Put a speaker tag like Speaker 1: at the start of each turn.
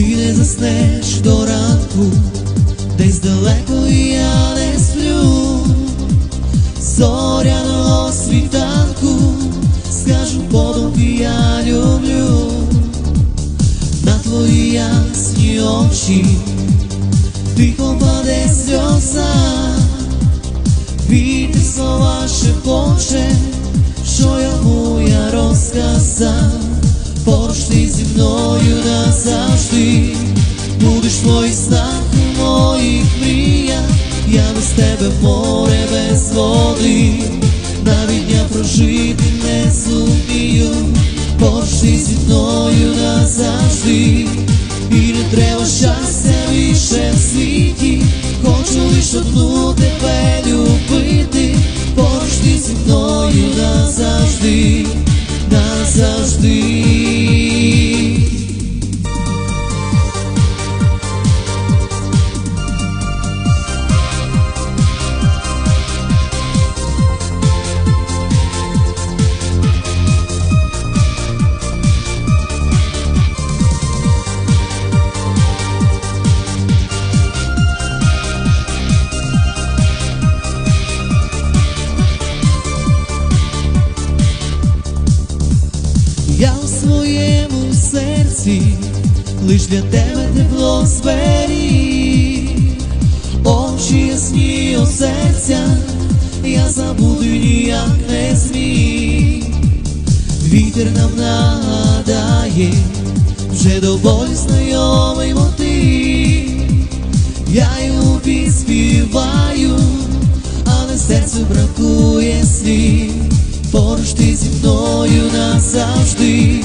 Speaker 1: заснеш до ранку, десь далеко я не сплю, зоряного світанку, скажу подумки я люблю, на твої ясні очі, тихо паде сльоза, вітер слова шепоче, що йому я розказав, ти зі мною назавжди, будеш в моїх снах, у моїх мріях, я без тебе море без води, навіть дня прожити не зумію, поруч ти зі мною назавжди, і не треба щастя більше в світі, хочу лиш одну тебе любити, Я у своєму серці лиш для тебе тепло зберіг очі ясні у серця, я забуду ніяк не зміг. Вітер нам нагадає, вже доволі знайомий мотив. Я йому підспіваю, але серцю бракує слів. Поруч ти зі мною назавжди,